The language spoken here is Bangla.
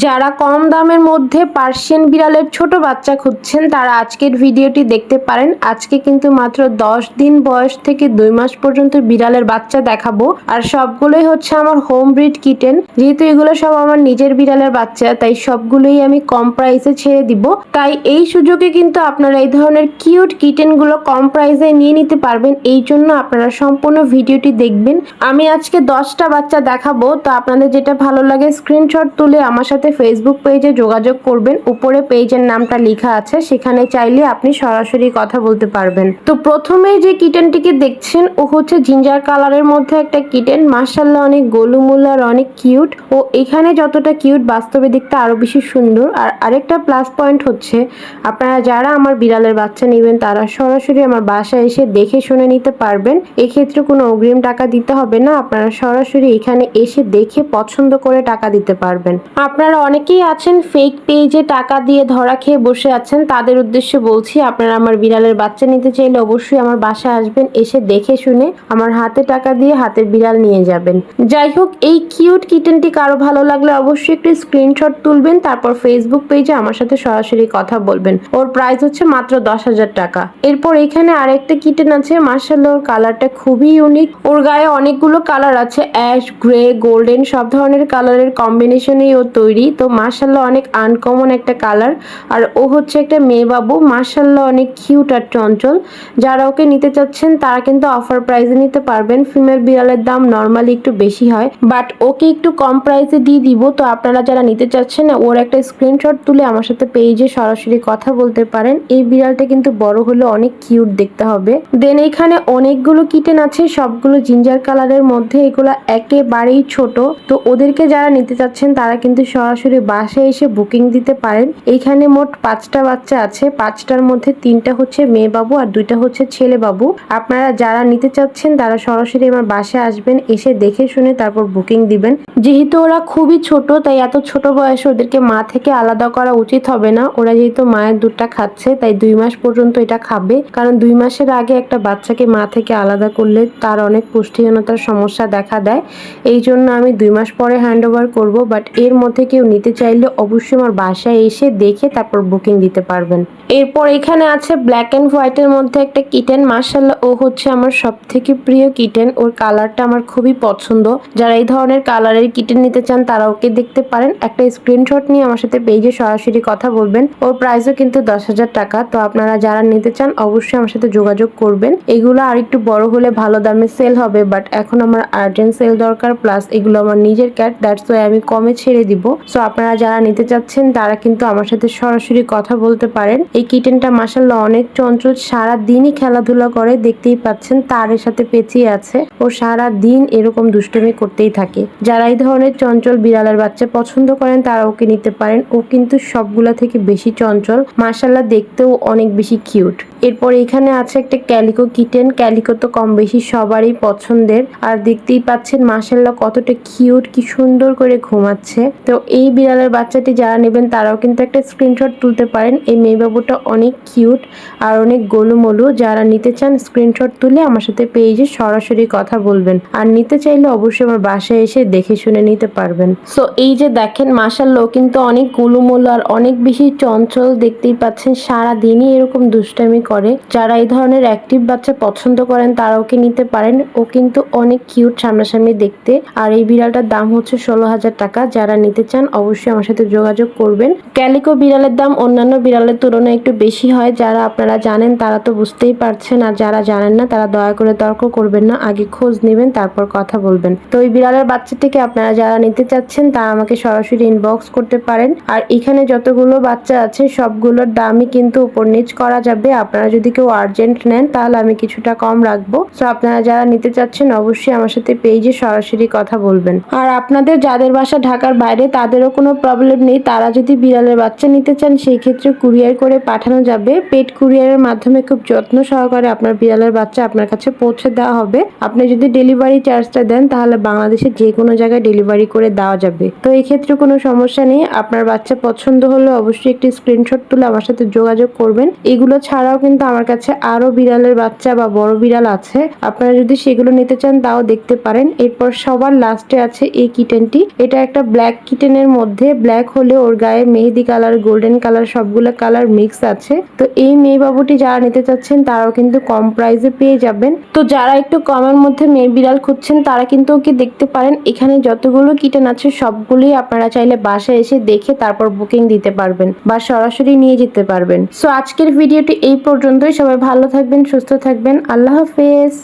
যারা কম দামের মধ্যে পার্সিয়ান বিড়ালের ছোট বাচ্চা খুঁজছেন, তারা আজকের ভিডিওটি দেখতে পারেন। আজকে কিন্তু মাত্র দশ দিন বয়স থেকে দুই মাস পর্যন্ত বিড়ালের বাচ্চা দেখাবো। আর সবগুলোই হচ্ছে আমার হোম ব্রিড কিটেন। যেহেতু এগুলো সব আমার নিজের বিড়ালের বাচ্চা, তাই সবগুলোই আমি কম প্রাইসে ছেড়ে দিব। তাই এই সুযোগে কিন্তু আপনারা এই ধরনের কিউট কিটেনগুলো কম প্রাইসে নিয়ে নিতে পারবেন। এই জন্য আপনারা সম্পূর্ণ ভিডিওটি দেখবেন। আমি আজকে দশটা বাচ্চা দেখাবো। তো আপনাদের যেটা ভালো লাগে স্ক্রিনশট তুলে আমার সাথে ফেসবুক পেজে যোগাযোগ করবেন। উপরে পেজের নামটা লেখা আছে। সেখানে চাইলে আপনি সরাসরি কথা বলতে পারবেন। তো প্রথমে যে কিটেনটিকে দেখছেন, ও হচ্ছে জিঞ্জার কালারের মধ্যে একটা কিটেন মার্শাল্লাহ অনেক গোলুমুল আর অনেক কিউট ও এখানে যতটা কিউট বাস্তবে দেখতে আরও বেশি সুন্দর। আর আরেকটা প্লাস পয়েন্ট হচ্ছে, আপনারা যারা আমার বিড়ালের বাচ্চা নেবেন, তারা সরাসরি আমার বাসায় এসে দেখে শুনে নিতে পারবেন। এক্ষেত্রে কোনো অগ্রিম টাকা দিতে হবে না। আপনারা সরাসরি এখানে এসে দেখে পছন্দ করে টাকা দিতে পারবেন। আপনারা অনেকেই আছেন ফেক পেজে টাকা দিয়ে ধরা খেয়ে বসে আছেন। তাদের উদ্দেশ্যে বলছি, আপনারা আমার বিড়ালের বাচ্চা নিতে চাইলে অবশ্যই আমার বাসায় আসবেন, এসে দেখে শুনে আমার হাতে টাকা দিয়ে হাতের বিড়াল নিয়ে যাবেন। যাই হোক, এই কিউট কিটেনটি কারও ভালো লাগলে অবশ্যই একটি স্ক্রিনশট তুলবেন, তারপর ফেসবুক পেজে আমার সাথে সরাসরি কথা বলবেন। ওর প্রাইস হচ্ছে মাত্র দশ হাজার টাকা। এরপর এখানে আরেকটা কিটেন আছে মার্শাল্লাহ ওর কালারটা খুবই ইউনিক ওর গায়ে অনেকগুলো কালার আছে অ্যাশ গ্রে গোল্ডেন সব ধরনের কালারের কম্বিনেশনেই ও তৈরি। তো মার্শাল্লাহ অনেক আনকমন একটা কালার আর ও হচ্ছে একটা মেয়ে বাবু। মার্শাল্লাহ অনেক কিউট আর চঞ্চল। যারা ওকে নিতে চাচ্ছেন, তারা কিন্তু অফার প্রাইসে নিতে পারবেন। ফিমেল বিড়ালের দাম নর্মালি একটু বেশি হয়। বাট ওকে একটু কম প্রাইসে দিয়ে দিব। তো আপনারা যারা নিতে চাচ্ছেন, ওর একটা স্ক্রিনশট তুলে আমার সাথে পেজে সরাসরি কথা বলতে পারেন। এই বিড়ালটা কিন্তু বড় হলে অনেক কিউট দেখতে হবে। দেন এখানে অনেকগুলো কিটেন আছে। সবগুলো জিঞ্জার কালারের মধ্যে। এগুলো একেবারেই ছোট। তো ওদেরকে যারা নিতে চাচ্ছেন, তারা কিন্তু সরাসরি বাসায় এসে বুকিং দিতে পারেন। এইখানে মোট পাঁচটা বাচ্চা আছে। পাঁচটার মধ্যে তিনটা হচ্ছে মেয়ে বাবু আর দুইটা হচ্ছে ছেলে বাবু। আপনারা যারা নিতে চাচ্ছেন, তারা সরাসরি আমার বাসায় আসবেন, এসে দেখে শুনে তারপর বুকিং দিবেন। যেহেতু ওরা খুবই ছোট, তাই এত ছোট বয়সে ওদেরকে মা থেকে আলাদা করা উচিত হবে না। ওরা যেহেতু মায়ের দুধটা খাচ্ছে, তাই দুই মাস পর্যন্ত এটা খাবে। কারণ দুই মাসের আগে একটা বাচ্চাকে মা থেকে আলাদা করলে তার অনেক পুষ্টিহীনতার সমস্যা দেখা দেয়। এই জন্য আমি দুই মাস পরে হ্যান্ড ওভার করব, বাট এর মধ্যে কেউ নিতে চাইলে অবশ্যই আমার বাসায় এসে দেখে তারপর বুকিং দিতে পারবেন। এরপর এখানে আছে ব্ল্যাক অ্যান্ড হোয়াইটের মধ্যে একটা কিটেন মার্শাল্লাহ ও হচ্ছে আমার সব থেকে প্রিয় কিটেন ওর কালারটা আমার খুবই পছন্দ। যারা এই ধরনের কালারের কিটেন নিতে চান, তারা ওকে দেখতে পারেন। একটা স্ক্রিনশট নিয়ে আমার সাথে পেজে সরাসরি কথা বলবেন। ওর প্রাইসও কিন্তু দশ হাজার টাকা। তো আপনারা যারা নিতে চান, অবশ্যই আমার সাথে যোগাযোগ করবেন। এগুলো আর একটু বড় হলে ভালো দামে সেল হবে বাট এখন আমার আর্জেন্ট সেল দরকার। প্লাস এগুলো আমার নিজের ক্যাট দ্যাটস ওয়াই আমি কমে ছেড়ে দিব। সো আপনারা যারা নিতে চাচ্ছেন, তারা কিন্তু আমার সাথে সরাসরি কথা বলতে পারেন। এই কিটেনটা মাসাল্লাহ অনেক চঞ্চল সারা দিনই খেলাধুলা করে, দেখতেই পাচ্ছেন তারের সাথে পেঁচিয়ে আছে। ও সারা দিন এরকম দুষ্টুমি করতেই থাকে। যারা এই ধরনের চঞ্চল বিড়ালের বাচ্চা পছন্দ করেন তারা ওকে নিতে পারেন। ও কিন্তু সবগুলা থেকে বেশি চঞ্চল মাসাল্লাহ দেখতেও অনেক বেশি কিউট। এরপর এখানে আছে একটা ক্যালিকো কিটেন। ক্যালিকো তো কম বেশি সবারই পছন্দের। আর দেখতেই পাচ্ছেন মাসাল্লাহ কতটা কিউট, কি সুন্দর করে ঘুমাচ্ছে। তো এই বিড়ালের বাচ্চাটি যারা নেবেন, তারাও কিন্তু একটা স্ক্রিনশট তুলতে পারেন। এই মেয়েবাবুটা অনেক কিউট আর অনেক গোলুমলু। যারা নিতে চান স্ক্রিনশট তুলে আমার সাথে পেজে সরাসরি কথা বলবেন। আর নিতে চাইলে অবশ্যই আমার বাসায় এসে দেখে শুনে নিতে পারবেন। সো এই যে দেখেন মাসাল্লাহ কিন্তু অনেক গোলুমলু আর অনেক বেশি চঞ্চল দেখতেই পাচ্ছেন। সারা দিনই এরকম দুষ্টামি করে। যারা এই ধরনের অ্যাক্টিভ বাচ্চা পছন্দ করেন তারা ওকে নিতে পারেন। ও কিন্তু অনেক কিউট সামনাসামনি দেখতে। আর এই বিড়ালটার দাম হচ্ছে ষোলো হাজার টাকা। যারা নিতে চান অবশ্যই আমার সাথে যোগাযোগ করবেন। ক্যালিকো বিড়ালের দাম অন্যান্য বিড়ালের তুলনায় একটু বেশি হয়। যারা আপনারা জানেন, তারা তো বুঝতেই পারছেন। আর যারা জানেন না, তারা দয়া করে তর্ক করবেন না। আগে খোঁজ নেবেন, তারপর কথা বলবেন। তো ওই বিড়ালের বাচ্চাটিকে আপনারা যারা নিতে চাচ্ছেন, তারা আমাকে সরাসরি ইনবক্স করতে পারেন। আর এখানে যতগুলো বাচ্চা আছে, সবগুলোর দামই কিন্তু উপর নিচ করা যাবে। আপনারা যদি কেউ আর্জেন্ট নেন, তাহলে আমি কিছুটা কম রাখব। তো আপনারা যারা নিতে চাচ্ছেন, অবশ্যই আমার সাথে পেজে সরাসরি কথা বলবেন। আর আপনাদের, যাদের বাসা ঢাকার বাইরে তাদেরও কোনো প্রবলেম নেই। তারা যদি বিড়ালের বাচ্চা নিতে চান, সেই ক্ষেত্রে কুরিয়ার করে পাঠানো যাবে। পেট কুরিয়ারের মাধ্যমে খুব যত্ন সহকারে আপনার বিড়ালের বাচ্চা আপনার কাছে পৌঁছে দেওয়া হবে। আপনি যদি ডেলিভারি চার্জটা দেন, তাহলে বাংলাদেশে যে কোনো জায়গায় ডেলিভারি করে দেওয়া যাবে। তো এই ক্ষেত্রে কোনো সমস্যা নেই। আপনার বাচ্চা পছন্দ হলে অবশ্যই একটি স্ক্রিনশট তুলে আমার সাথে যোগাযোগ করবেন। এগুলো ছাড়াও কিন্তু আমার কাছে আরও বিড়ালের বাচ্চা বা বড় বিড়াল আছে। আপনারা যদি সেগুলো নিতে চান, তাও দেখতে পারেন। এরপর সবার লাস্টে আছে এই কিটেনটি এটা একটা ব্ল্যাক কিটেনের গোল্ডেনের মধ্যে ব্ল্যাক হলে ওর গায়ে মেহেদি কালার গোল্ডেন কালার সবগুলো কালার মিক্স আছে। তো এই মেয়ে বাবুটি যারা নিতে চাচ্ছেন, তারাও কিন্তু কম প্রাইসে পেয়ে যাবেন। তো যারা একটু কমের মধ্যে মেয়ে বিড়াল খুঁজছেন, তারা কিন্তু ওকে দেখতে পারেন। এখানে যতগুলো কিটেন আছে, সবগুলোই আপনারা চাইলে বাসায় এসে দেখে তারপর বুকিং দিতে পারবেন বা সরাসরি নিয়ে যেতে পারবেন। সো আজকের ভিডিওটি এই পর্যন্তই। সবাই ভালো থাকবেন, সুস্থ থাকবেন। আল্লাহ হাফেজ।